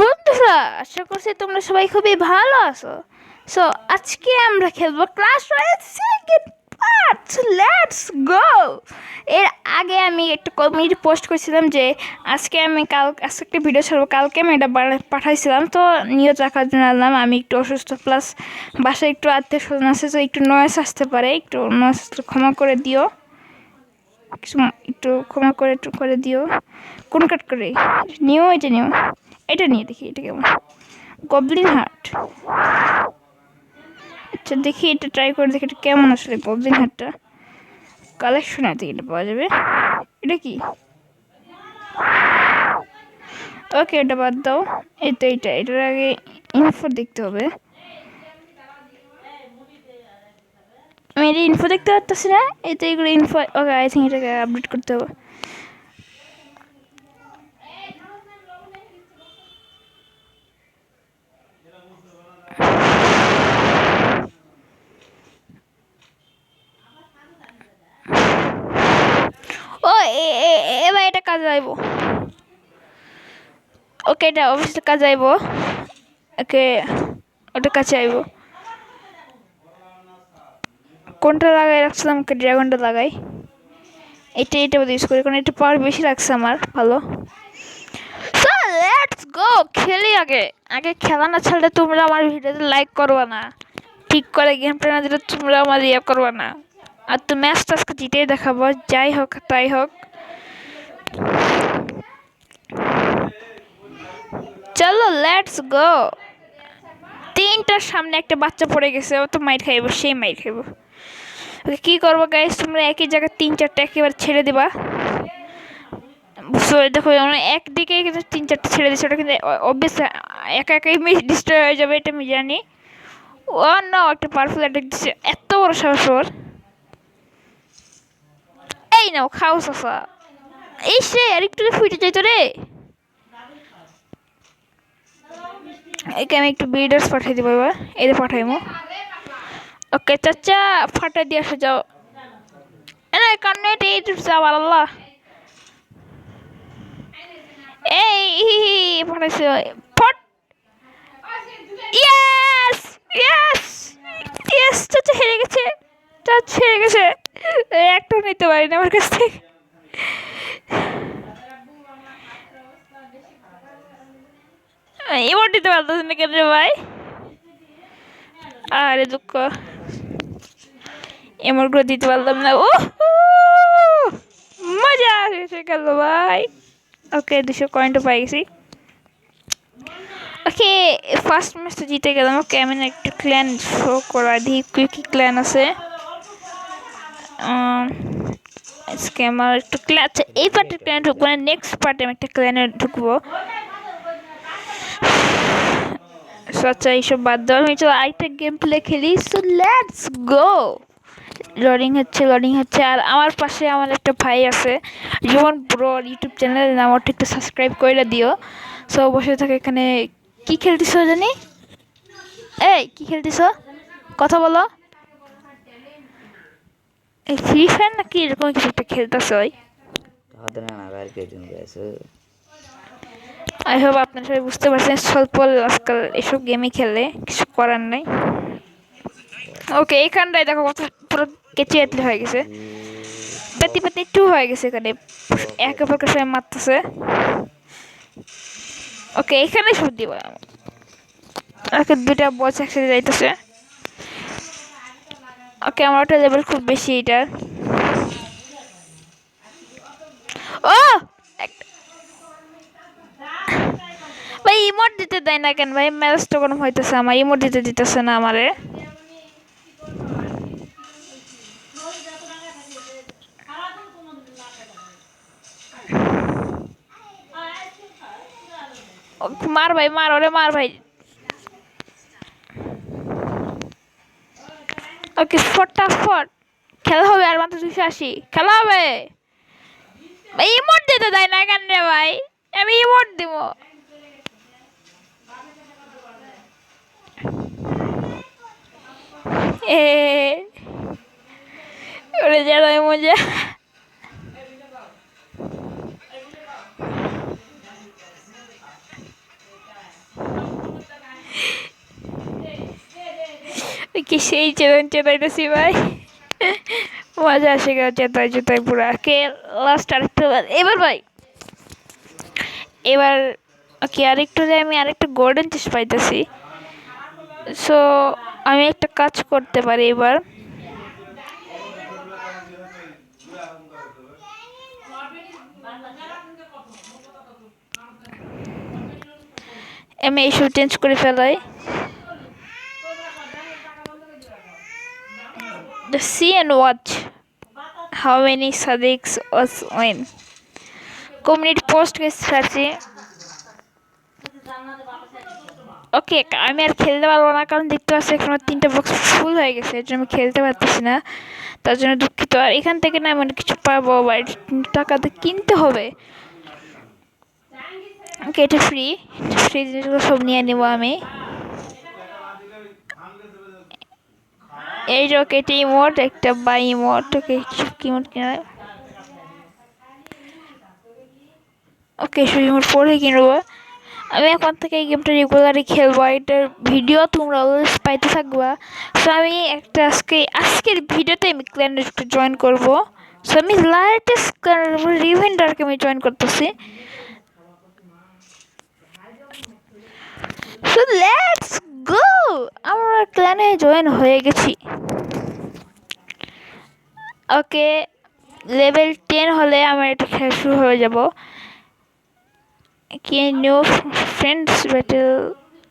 বন্ধুরা, আশা করছি তোমরা সবাই খুবই ভালো আছো। সো আজকে আমরা খেলব Clash Royale second part let's go এর আগে আমি একটা কমিটি পোস্ট করেছিলাম যে, আজকে আমি কাল, আজকে একটা ভিডিও ছাড়বো। কালকে আমি এটা পাঠাইছিলাম। তো নিয়ত রাখার জন্য আনলাম। আমি একটু অসুস্থ প্লাস বাসায় একটু আত্মীয় স্বজন আছে, তো একটু নয়েস আসতে পারে। একটু নয়েস ক্ষমা করে দিও। কিছু, একটু ক্ষমা করে, একটু করে দিও। কোন কাট করে? নিও এটা নিও। এটা নিয়ে দেখি, এটা কেমন? গবলিন হার্ট আচ্ছা দেখি এটা ট্রাই করে দেখি এটা কেমন আসলে গবলিন হার্টটা কালেকশন আছে এটা পাওয়া যাবে। এটা কি? ওকে এটা বাদ দাও। এই তো এইটা, এটার আগে ইনফো দেখতে হবে। আমি এটা ইনফো দেখতে পারতেছি না। এই তো এগুলো ইনফো ওকে আই থিঙ্ক এটাকে আপডেট করতে হবে। এবার এটা কাজে আইব। ওকে, এটা অবশ্যই কাজে আইব। ওকে ওটা কাছে আইব। কোনটা লাগাই রাখছিলাম? ওকে, ড্রাগনটা লাগাই। এটা এটা ইউজ করি, কারণ এটা পাওয়ার বেশি লাগছে আমার। ভালো। লেটস গো খেলি আগে। আগে খেলা না ছাড়লে তোমরা আমার ভিডিওতে লাইক করবে না। ঠিক করে গেম প্লে না দিলে তোমরা আমার ইয়ে করবে না। আর তো ম্যাচটা আজকে জিতেই দেখাবো, যাই হোক, তাই হোক। চলো লেটস গো তিনটার সামনে একটা বাচ্চা পড়ে গেছে, ও তো মাইর খাইব, সেই মাইর খাইব। ওকে কী করব গাইস তোমরা একই জায়গায় তিন চারটা একেবারে ছেড়ে দিবা। বুঝতে দেখো আমরা একদিকে কিন্তু তিন চারটে ছেড়ে দিচ্ছে ওটা কিন্তু অবভিয়াস একা একাই মিস ডিস্ট্রয় হয়ে যাবে, এটা আমি জানি। ও না একটা পাওয়ারফুল অ্যাটাক দিচ্ছে, এত বড় সাহস ওর। এই নাও, খাও সাসা। এই সে আর একটু ফুটে যাইতো রে। একে আমি একটু বিল্ডার্স পাঠিয়ে দিব এবার। এদের পাঠাইমো ওকে, চাচা, ফাটা দিয়ে আসে, যাও। কান্না, এটা এই যাওয়ার আল্লাহ। এই ফাটাইছে। ফট। ইয়েস ইয়েস ইয়েস চাচা, হেরে গেছে। চাচা, হেরে গেছে। এই একটাও নিতে পারি না আমার কাছ থেকে। এবার দিতে পারতেছে না কেন ভাই? আরে দুঃখ। এমনগুলো দিতে পারলাম না। ও মজা এসে গেল ভাই। ওকে দুশো কয়েন্টও পাই গেছি ওকে ফার্স্ট ম্যাচটা জিতে গেলাম। ওকে আমি একটু ক্ল্যান শো করা দিই। কি কি ক্ল্যান আছে? আজকে আমার একটু আচ্ছা এই পার্টের ক্ল্যানে ঢুকবো না নেক্সট পার্টে আমি একটা ক্ল্যানে ঢুকবো। আচ্ছা এইসব বাদ দাও আমি চলো আরেকটা গেম প্লে খেলি। সো লেটস গো লোডিং হচ্ছে লোডিং হচ্ছে। আর আমার পাশে আমার একটা ভাই আছে। যেমন ব্রো ইউটিউব চ্যানেল নাম ওটা একটু সাবস্ক্রাইব করে দিও। সো বসে থাকে এখানে। কি খেলতেছো জানি? এই, কি খেলতেছো? কথা বলো। এই ফ্রি ফায়ার নাকি এরকম কিছু একটা খেলতেছ ওই? আই হোপ আপনারা সবাই বুঝতে পারছেন স্বল্প আজকাল এসব গেমই খেলে কিছু করার নাই। ওকে এখানটায় দেখো কত পুরো কেচে আতলে হয়ে গেছে। পেতি পেতি টু হয়ে গেছে এখানে। এক অপরকে সবাই মারতেছে। ওকে এখানে সব দিব। ওকে দুটা বলছে একসাথে যাইতেছে। ওটা লেভেল খুব বেশি এটা। ও! ভাই ইমোট দিতে দেয় না কেন? ভাই ম্যাচটা কোনো হইতেছে আমার ইমোট দিতে দিতেছে না আমারে। মার ভাই, মার, ওরে মার ভাই। ওকে ফটাফট খেলা হবে আর মাত্র দুশো আশি। খেলা হবে? ইমোট দিতে দেয় না কেন রে ভাই? আমি ইমোট দিব। এ, ওরে যারা মজা। কি সেই চেতন চেতাইতেছি ভাই। মজা আসে গেল চেতাই চেতাই পুরা। কে লাস্ট আরেকটু এবার ভাই, এবার ওকে আরেকটু যে আমি আরেকটা গোল্ডেন চিজ পাইতেছি। সো আমি একটা কাজ করতে পারি এবার। আমি এইসব চেঞ্জ করে ফেলাই। See and watch how many Sadiqs was win. Community post গেছে ওকে আমি আর খেলতে পারব না, কারণ দেখতে পাচ্ছি এখন তিনটে বক্স ফুল হয়ে গেছে, এর জন্য আমি খেলতে পারতেছি না। তার জন্য দুঃখিত। আর এখান থেকে না আমি কিছু পাবো, বা টাকা দিয়ে কিনতে হবে। ওকে এটা ফ্রি ফ্রি জিনিসগুলো সব নিয়ে নেব আমি। এই এটা ইমোট, একটা বাই ইমোট, ওকে ইমোট কিনা ওকে সেই ইমোট পরে কিনবো আমি এখন থেকে এই গেমটা রেগুলারই খেলব এটার ভিডিও তোমরা অলওয়েজ পাইতে থাকবা। সো আমি একটা আজকে, আজকের ভিডিওতে আমি ক্ল্যান একটু জয়েন করব। সো আমি লাইটেস্ট রিভেন্ডারকে আমি জয়েন করতেছি। সো লেটস গো আমরা ক্ল্যানে জয়েন হয়ে গেছি। ওকে লেভেল টেন হলে আমার এটা খেলা শুরু হয়ে যাব। কি new friends battle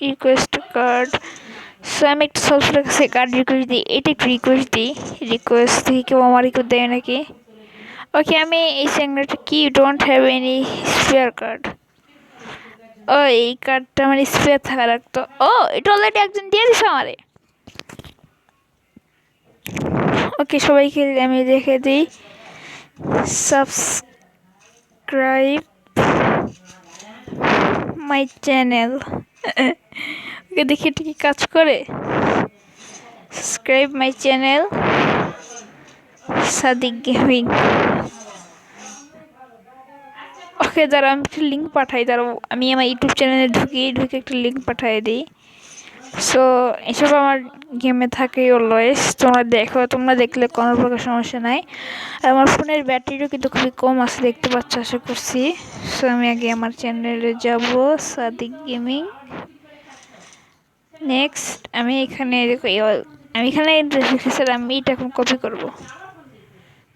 request card so আমি একটু সবসময় কাছে কার্ড রিকোয়েস্ট দিই। এটা একটু রিকোয়েস্ট দিই। রিকোয়েস্ট থেকে কেউ আমার রিকোয়েস্ট দেয় নাকি? ওকে আমি এই স্যাংরাটা কি? Don't have any spare card ও, এই কার্ডটা আমার স্পেয়ার থাকা রাখতো ও, এটা অলরেডি একজন দিয়ে দিছে আমারে। ওকে, সবাইকে আমি দেখে দিই। Subscribe my channel. ওকে, দেখি এটা কি কাজ করে। Subscribe my channel. Sadik gaming. Okay দাঁড়া আমি একটা লিঙ্ক পাঠাই, দাঁড়াও। আমি আমার ইউটিউব চ্যানেলে ঢুকি, ঢুকে একটা লিঙ্ক পাঠিয়ে দিই। সো এসব আমার গেমে থাকে অলওয়েজ তোমরা দেখো, তোমরা দেখলে কোনো প্রকার সমস্যা নাই। আর আমার ফোনের ব্যাটারিও কিন্তু খুবই কম আছে, দেখতে পাচ্ছ, আশা করছি। সো আমি আগে আমার চ্যানেলে যাব সাদিক গেমিং নেক্সট আমি এখানে দেখো আমি এখানে লিখেছি আমি এটা এখন কপি করব।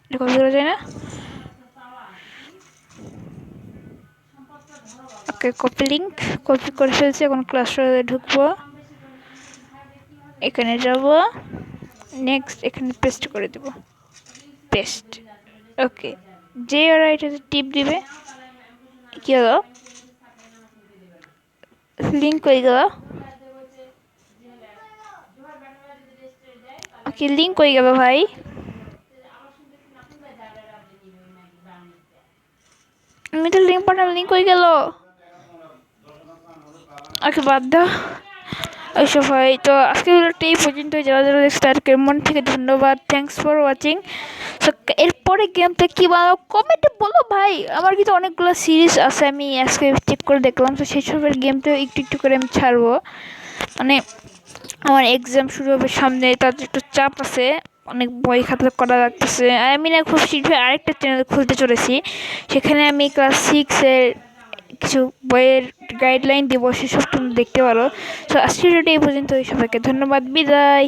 এটা কপি করা যায় না? ওকে কপি লিঙ্ক কপি করে ফেলছি, এখন ক্লাস ঢুকবো। এখানে যাব। নেক্সট এখানে পেস্ট করে দেব। পেস্ট ওকে যে ওরা এটাতে টিপ দিবে। কি হলো? লিঙ্ক হয়ে গেল। ওকে লিঙ্ক হয়ে গেল ভাই। আমি তো লিঙ্ক পাঠালাম লিঙ্ক হয়ে গেল। ওকে বাদ দাও। ওইসব হয় তো আজকে ভিডিওটা এই পর্যন্ত যারা যারা দেখছে তাদেরকে মন থেকে ধন্যবাদ। থ্যাংকস ফর ওয়াচিং সো এরপরে গেমটা কী বানাবো কমেন্টে বলো ভাই। আমার কিন্তু অনেকগুলো সিরিজ আছে, আমি আজকে চেক করে দেখলাম। তো সেই সবের গেমটা একটু একটু করে আমি ছাড়বো। মানে আমার এক্সাম শুরু হবে সামনে তাদের একটু চাপ আছে, অনেক বই খাতা করা লাগতেছে। আমি না খুব শীঘ্রই আরেকটা চ্যানেল খুলতে চলেছি। সেখানে আমি ক্লাস সিক্সের কিছু বইয়ের গাইডলাইন দিব সেসব তুমি দেখতে পারো। তো আজকের ভিডিওটি এই পর্যন্ত সবাইকে ধন্যবাদ। বিদায়।